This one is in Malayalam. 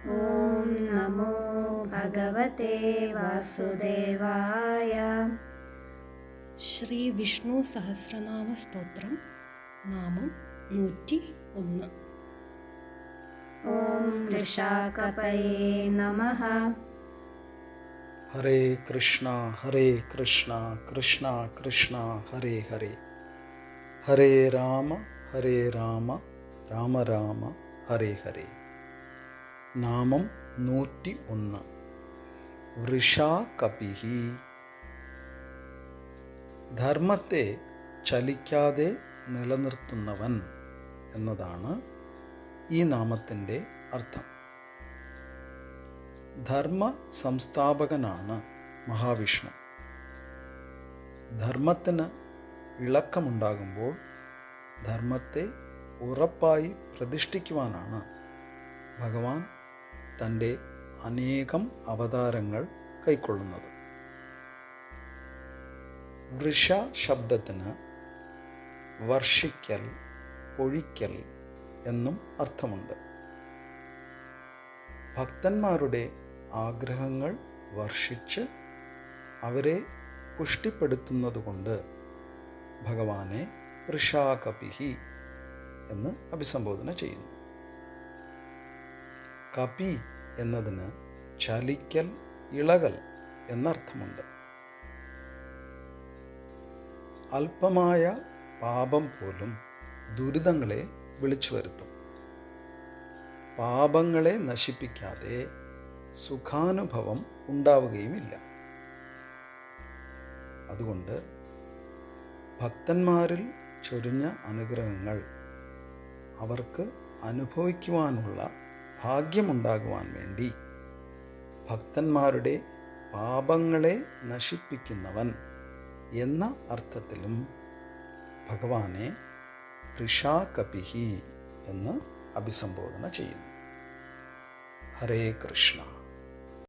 ॐ नमो भगवते वासुदेवाय। श्रीविष्णुसहस्रनामस्तोत्रं नाम नूटि ओन् ॐ वृषाकपये नमः। हरे कृष्ण हरे कृष्ण कृष्ण कृष्ण हरे हरे। हरे राम हरे राम राम राम हरे हरे। നാമം നൂറ്റി ഒന്ന്. വൃഷാകപിഹി ധർമ്മത്തെ ചലിക്കാതെ നിലനിർത്തുന്നവൻ എന്നതാണ് ഈ നാമത്തിന്റെ അർത്ഥം. ധർമ്മ സംസ്ഥാപകനാണ് മഹാവിഷ്ണു. ധർമ്മത്തിന് ഇളക്കമുണ്ടാകുമ്പോൾ ധർമ്മത്തെ ഉറപ്പായി പ്രതിഷ്ഠിക്കുവാനാണ് ഭഗവാൻ തന്റെ അനേകം അവതാരങ്ങൾ കൈക്കൊള്ളുന്നത്. വൃഷ ശബ്ദത്തിന് വർഷിക്കൽ പൊഴിക്കൽ എന്നും അർത്ഥമുണ്ട്. ഭക്തന്മാരുടെ ആഗ്രഹങ്ങൾ വർഷിച്ച് അവരെ പുഷ്ടിപ്പെടുത്തുന്നതുകൊണ്ട് ഭഗവാനെ വൃഷാകപിഹി എന്ന് അഭിസംബോധന ചെയ്യുന്നു. കപി എന്നതിന് ചലിക്കൽ ഇളകൽ എന്നർത്ഥമുണ്ട്. അല്പമായ പാപം പോലും ദുരിതങ്ങളെ വിളിച്ചു വരുത്തും. പാപങ്ങളെ നശിപ്പിക്കാതെ സുഖാനുഭവം ഉണ്ടാവുകയുമില്ല. അതുകൊണ്ട് ഭക്തന്മാരിൽ ചൊരിഞ്ഞ അനുഗ്രഹങ്ങൾ അവർക്ക് അനുഭവിക്കുവാനുള്ള ഭാഗ്യമുണ്ടാകുവാൻ വേണ്ടി ഭക്തന്മാരുടെ പാപങ്ങളെ നശിപ്പിക്കുന്നവൻ എന്ന അർത്ഥത്തിലും ഭഗവാനെ ഋഷാകപിഹി എന്ന് അഭിസംബോധന ചെയ്യുന്നു. ഹരേ കൃഷ്ണ.